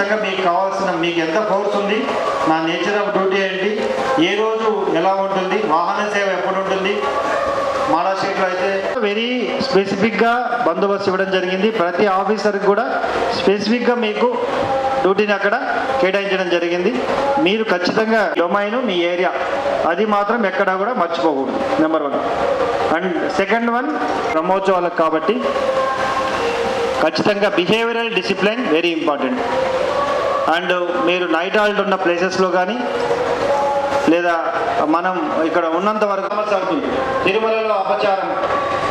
ఖచ్చితంగా మీకు కావాల్సిన మీకు ఎంత ఫోర్స్ ఉంది నా నేచర్ ఆఫ్ డ్యూటీ ఏంటి ఏ రోజు ఎలా ఉంటుంది వాహన సేవ ఎప్పుడు ఉంటుంది మాడా స్టేట్లో అయితే వెరీ స్పెసిఫిక్గా బందోబస్తు ఇవ్వడం జరిగింది. ప్రతి ఆఫీసర్కి కూడా స్పెసిఫిక్గా మీకు డ్యూటీని అక్కడ కేటాయించడం జరిగింది. మీరు ఖచ్చితంగా డొమైన్ మీ ఏరియా అది మాత్రం ఎక్కడా కూడా మర్చిపోకూడదు number one and second one బ్రహ్మోత్సవాలకు కాబట్టి ఖచ్చితంగా behavioural discipline very important and మీరు నైట్ హాల్ట్ ఉన్న ప్లేసెస్లో కానీ లేదా మనం ఇక్కడ ఉన్నంత వరకు సమస్య అవుతుంది తిరుమలలో అపచారం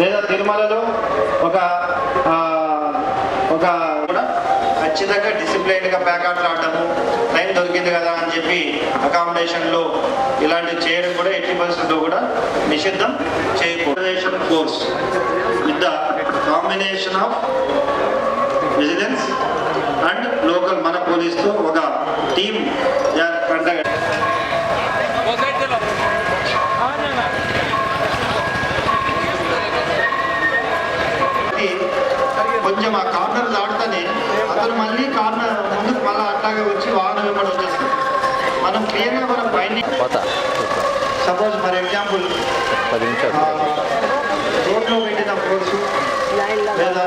లేదా తిరుమలలో ఒక ఒక కూడా ఖచ్చితంగా డిసిప్లైన్గా ప్యాకాట్లు ఆడటము టైం దొరికింది కదా అని చెప్పి అకామిడేషన్లో ఇలాంటివి చేయడం కూడా ఎట్టి పరిస్థితుల్లో కూడా నిషిద్ధం చేయకూడదు. Course with the combination of vigilance and local మన పోలీస్తో ఒక టీమ్ కండక్ట్ కొంచెం ఆ కార్నర్ దాటుతానే అతను మళ్ళీ కార్నర్ ముందుకు మళ్ళీ అట్లాగే వచ్చి వాహనం వెంబడి వచ్చేస్తాడు. మనం క్లియర్గా మనం బైండింగ్ పోతా సపోజ్ ఫర్ ఎగ్జాంపుల్ రోడ్లో పెట్టిన ఫోర్సు లేదా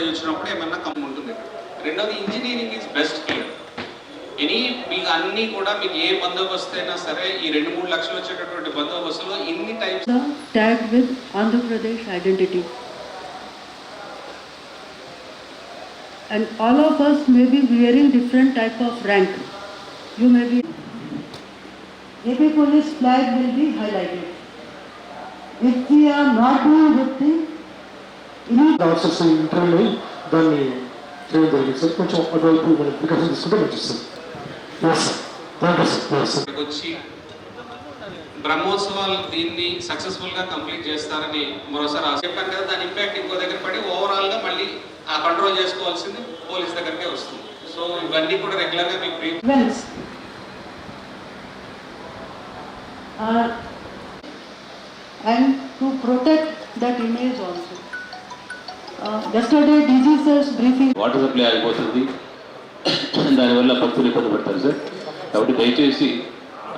ఫుడ్ షార్టేజ్ వచ్చినప్పుడు ఏమన్నా కమ్మి ఉంటుంది రెండోది engineering is best here any మీకు అన్నీ కూడా మీకు ఏ బందోబస్తు అయినా సరే ఈ రెండు మూడు లక్షలు వచ్చేటటువంటి బందోబస్తులో ఇన్ని times tagged with Andhra Pradesh identity. And all of us may be wearing different type of rank. You may be. AP police flag will be highlighted. If we are not doing good thing, immediately officers interview అయ్యి దాన్ని చేయడం జరిగింది. Sir కొంచెం అటువైపు మనం precaution తీసుకుంటే మంచిది. Sir yes sir thank you sir yes sir ఇక్కడికి వచ్చి బ్రహ్మోత్సవాలు దీన్ని సక్సెస్ఫుల్గా కంప్లీట్ చేస్తారని మరోసారి ఆశ చెప్పాను కదా దాని ఇంపాక్ట్ ఇంకో దగ్గర పడి ఓవరాల్గా మళ్ళీ ఆ కంట్రోల్ చేసుకోవాల్సింది పోలీస్ దగ్గరకే వస్తుంది. సో ఇవన్నీ కూడా రెగ్యులర్గా మీకు events. Are and to protect that image also. Uh, yesterday DG sir's briefing water supply ఆగిపోతుంది దానివల్ల భక్తులు ఇబ్బంది పడతారు సార్ కాబట్టి దయచేసి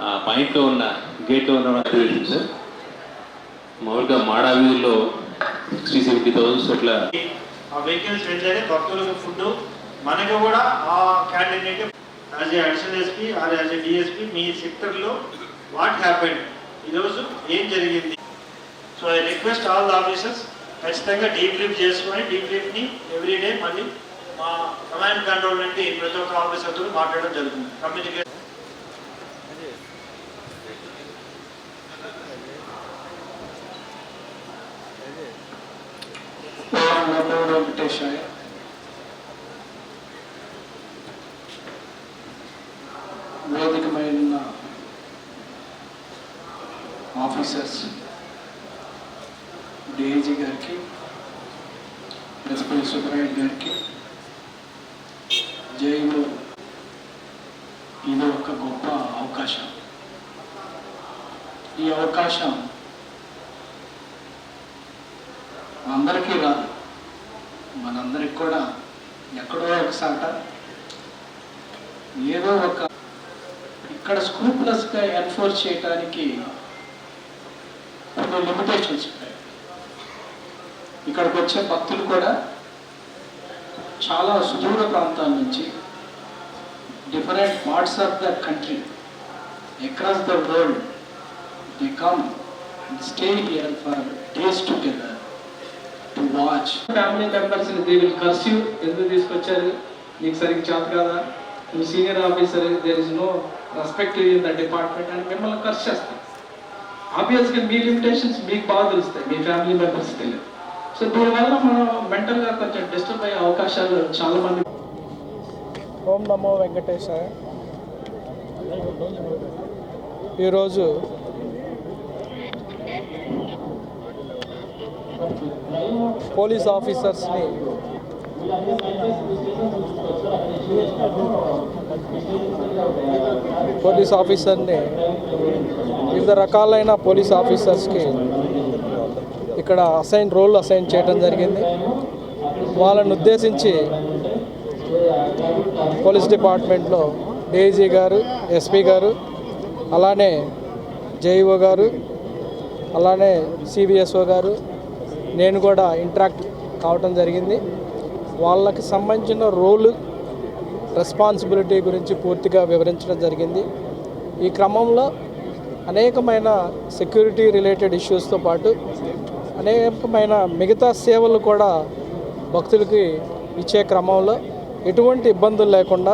ఆ పాయింట్లో ఉన్న గేట్లో ఉన్న యాక్టివేషన్ సార్ మామూలుగా మాడా వీధిలో సిక్స్టీ సెవెంటీ థౌసండ్స్ అట్లా ఆ వెహికల్స్ వెళ్తేనే భక్తులకు ఫుడ్ మనకి కూడా ఆ candidate as a additional SP or as a DSP మీ సెక్టర్లో వాట్ హ్యాపెండ్ ఈరోజు ఏం జరిగింది? So I request all the officers ఖచ్చితంగా డీబ్రీఫ్ చేసుకొని డీబ్రీఫ్ని ఎవ్రీడే మళ్ళీ మా కమాండ్ కంట్రోల్ నుండి ప్రతి ఒక్క ఆఫీసర్తో మాట్లాడడం జరుగుతుంది. కమ్యూనికేషన్ వెంకటేశాయ వేదికమైన ఆఫీసర్స్ డిఐజీ గారికి ఎస్పీ సుబ్రాయుడు గారికి జైలు ఇది ఒక గొప్ప అవకాశం. ఈ అవకాశం అందరికీ రాదు. మనందరికి కూడా ఎక్కడో ఒకసాట ఏదో ఒక ఇక్కడ స్క్రూప్లెస్గా ఎన్ఫోర్స్ చేయడానికి కొన్ని లిమిటేషన్స్ ఉంటాయి. ఇక్కడికి వచ్చే భక్తులు కూడా చాలా సుదూర ప్రాంతాల నుంచి different parts of the country across the world they come and stay here for days together to watch family members they will curse you ఎందుకు తీసుకొచ్చారు? నీకు సరిగ్గా చేత కాదా? నువ్వు senior officer there is no respect in the department అని మిమ్మల్ని curse చేస్తాం. ఆబ్వియస్గా మీ లిమిటేషన్స్ మీకు బాగా తెలుస్తాయి. మీ ఫ్యామిలీ మెంబర్స్ తెలియదు. సో దీనివల్ల మనం మెంటల్గా కొంచెం డిస్టర్బ్ అయ్యే అవకాశాలు చాలా మంది ఓం నమో వెంకటేశాయ. ఈరోజు పోలీస్ ఆఫీసర్స్ని పోలీస్ ఆఫీసర్ని వివిధ రకాలైన పోలీస్ ఆఫీసర్స్కి ఇక్కడ అసైన్ రోల్ అసైన్ చేయడం జరిగింది. వాళ్ళను ఉద్దేశించి పోలీస్ డిపార్ట్మెంట్లో డీజీ గారు ఎస్పీ గారు అలానే జేఈఓ గారు అలానే సిబిఎస్ఓ గారు నేను కూడా ఇంటరాక్ట్ కావటం జరిగింది. వాళ్ళకి సంబంధించిన రోలు రెస్పాన్సిబిలిటీ గురించి పూర్తిగా వివరించడం జరిగింది. ఈ క్రమంలో అనేకమైన సెక్యూరిటీ రిలేటెడ్ ఇష్యూస్తో పాటు అనేకమైన మిగతా సేవలు కూడా భక్తులకి ఇచ్చే క్రమంలో ఎటువంటి ఇబ్బందులు లేకుండా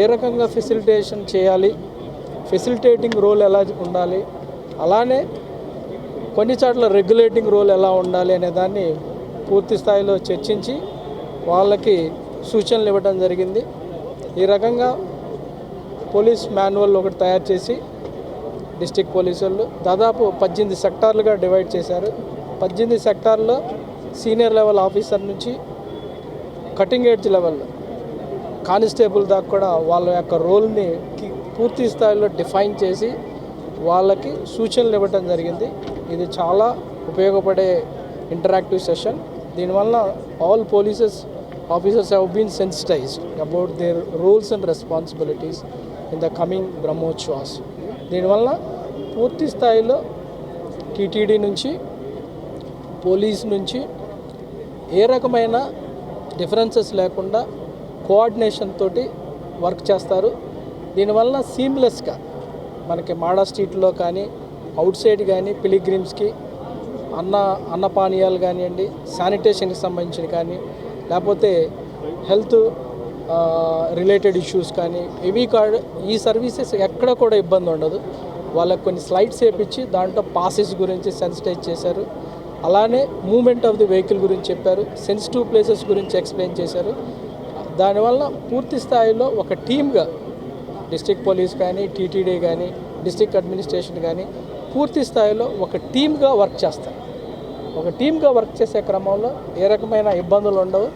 ఏ రకంగా ఫెసిలిటేషన్ చేయాలి ఫెసిలిటేటింగ్ రోల్ ఎలా ఉండాలి అలానే కొన్ని చోట్ల రెగ్యులేటింగ్ రోల్ ఎలా ఉండాలి అనే దాన్ని పూర్తి స్థాయిలో చర్చించి వాళ్ళకి సూచనలు ఇవ్వడం జరిగింది. ఈ రకంగా పోలీస్ మాన్యువల్ ఒకటి తయారు చేసి డిస్టిక్ పోలీసు వాళ్ళు దాదాపు పద్దెనిమిది సెక్టార్లుగా డివైడ్ చేశారు. పద్దెనిమిది సెక్టార్లో సీనియర్ లెవెల్ ఆఫీసర్ నుంచి కటింగ్ ఎడ్జ్ లెవెల్ కానిస్టేబుల్ దాకా కూడా వాళ్ళ యొక్క రోల్ని పూర్తి స్థాయిలో డిఫైన్ చేసి వాళ్ళకి సూచనలు ఇవ్వటం జరిగింది. ఇది చాలా ఉపయోగపడే ఇంటరాక్టివ్ సెషన్ దీనివల్ల all polices officers have been sensitised about their rules and responsibilities in the coming Brahmotsavas దీనివల్ల పూర్తి స్థాయిలో టీటీడీ నుంచి పోలీస్ నుంచి ఏ రకమైన డిఫరెన్సెస్ లేకుండా కోఆర్డినేషన్ తోటి వర్క్ చేస్తారు. దీనివల్ల సీమ్లెస్గా మనకి మాడా స్ట్రీట్లో కానీ అవుట్ సైడ్ కానీ పిలిగ్రిమ్స్కి అన్న అన్నపానీయాలు కానివ్వండి శానిటేషన్కి సంబంధించిన కానీ లేకపోతే హెల్త్ రిలేటెడ్ ఇష్యూస్ కానీ ఇవి కార్డ్ ఈ సర్వీసెస్ ఎక్కడ కూడా ఇబ్బంది ఉండదు. వాళ్ళకి కొన్ని స్లైడ్స్ వేపించి దాంట్లో పాసెస్ గురించి సెన్సిటైజ్ చేశారు. అలానే మూమెంట్ ఆఫ్ ది వెహికల్ గురించి చెప్పారు సెన్సిటివ్ ప్లేసెస్ గురించి ఎక్స్ప్లెయిన్ చేశారు. దానివల్ల పూర్తి స్థాయిలో ఒక టీమ్గా డిస్టిక్ పోలీస్ కానీ టీటీడీ కానీ డిస్ట్రిక్ట్ అడ్మినిస్ట్రేషన్ కానీ పూర్తి స్థాయిలో ఒక టీమ్గా వర్క్ చేస్తారు. ఒక టీమ్గా వర్క్ చేసే క్రమంలో ఏ రకమైన ఇబ్బందులు ఉండవు.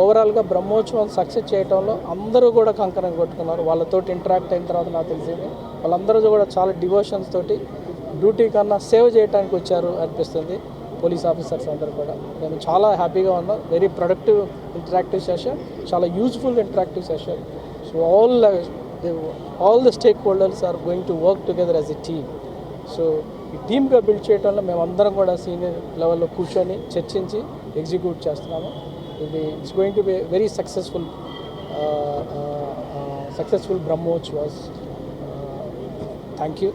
ఓవరాల్గా బ్రహ్మోత్సవం సక్సెస్ చేయడంలో అందరూ కూడా కంకణం కొట్టుకున్నారు. వాళ్ళతోటి ఇంటరాక్ట్ అయిన తర్వాత నాకు తెలిసింది వాళ్ళందరూ కూడా చాలా డివోషన్స్ తోటి డ్యూటీ కన్నా సేవ్ చేయడానికి వచ్చారు అనిపిస్తుంది. పోలీస్ ఆఫీసర్స్ అందరూ కూడా. నేను చాలా హ్యాపీగా ఉన్నాను వెరీ ప్రొడక్టివ్ ఇంటరాక్టివ్ సెషన్ చాలా useful interactive session so all all the stakeholders are going to work together as a team so ఈ టీమ్గా బిల్డ్ చేయడంలో మేమందరం కూడా సీనియర్ లెవెల్లో కూర్చొని చర్చించి ఎగ్జిక్యూట్ చేస్తున్నాము. ఇది it's going to be very successful successful Brahmotsavas thank you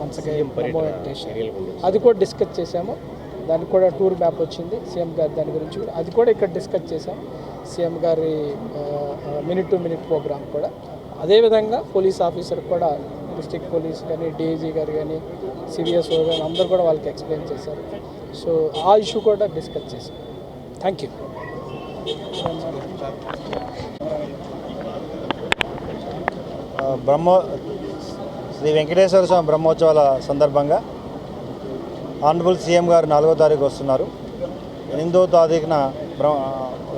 once again అది కూడా డిస్కస్ చేసాము దానికి కూడా టూర్ మ్యాప్ వచ్చింది సీఎం గారి దాని గురించి కూడా. అది కూడా ఇక్కడ డిస్కస్ చేశాం. సీఎం గారి మినిట్ టు మినిట్ ప్రోగ్రామ్ కూడా. అదేవిధంగా పోలీస్ ఆఫీసర్ కూడా డిస్టిక్ పోలీస్ కానీ డీజీ గారు కానీ సివిఎస్ఓ కానీ అందరూ కూడా వాళ్ళకి ఎక్స్ప్లెయిన్ చేశారు. సో ఆ ఇష్యూ కూడా డిస్కస్ చేశాం. Thank you. బ్రహ్మో శ్రీ వెంకటేశ్వర స్వామి బ్రహ్మోత్సవాల సందర్భంగా ఆనరబుల్ సీఎం గారు నాలుగో తారీఖు వస్తున్నారు. ఎనిమిదో తారీఖున బ్రహ్మ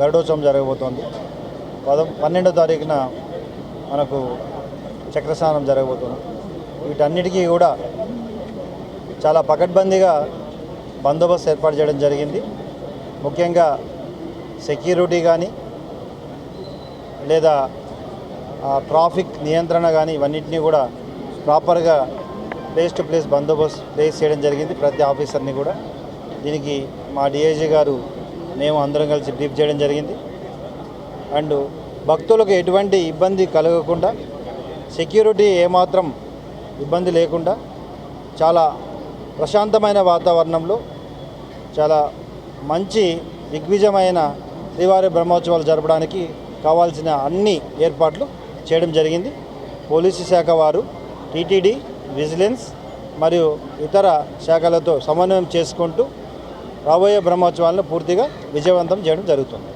గరుడోత్సవం జరగబోతోంది. పద పన్నెండో తారీఖున మనకు చక్రస్నానం జరగబోతుంది. వీటన్నిటికీ కూడా చాలా పకడ్బందీగా బందోబస్తు ఏర్పాటు చేయడం జరిగింది. ముఖ్యంగా సెక్యూరిటీ కానీ లేదా ట్రాఫిక్ నియంత్రణ కానీ ఇవన్నింటినీ కూడా ప్రాపర్గా ప్లేస్ టు ప్లేస్ బందోబస్తు ప్లేస్ చేయడం జరిగింది ప్రతి ఆఫీసర్ని కూడా. దీనికి మా డిఐజీ గారు మేము అందరం కలిసి బ్రీఫ్ చేయడం జరిగింది. అండ్ భక్తులకు ఎటువంటి ఇబ్బంది కలగకుండా సెక్యూరిటీ ఏమాత్రం ఇబ్బంది లేకుండా చాలా ప్రశాంతమైన వాతావరణంలో చాలా మంచి దిగ్విజయమైన శ్రీవారి బ్రహ్మోత్సవాలు జరపడానికి కావాల్సిన అన్ని ఏర్పాట్లు చేయడం జరిగింది. పోలీసు శాఖ వారు టీటీడీ విజిలెన్స్ మరియు ఇతర శాఖలతో సమన్వయం చేసుకుంటూ రాబోయే బ్రహ్మోత్సవాలను పూర్తిగా విజయవంతం చేయడం జరుగుతుంది.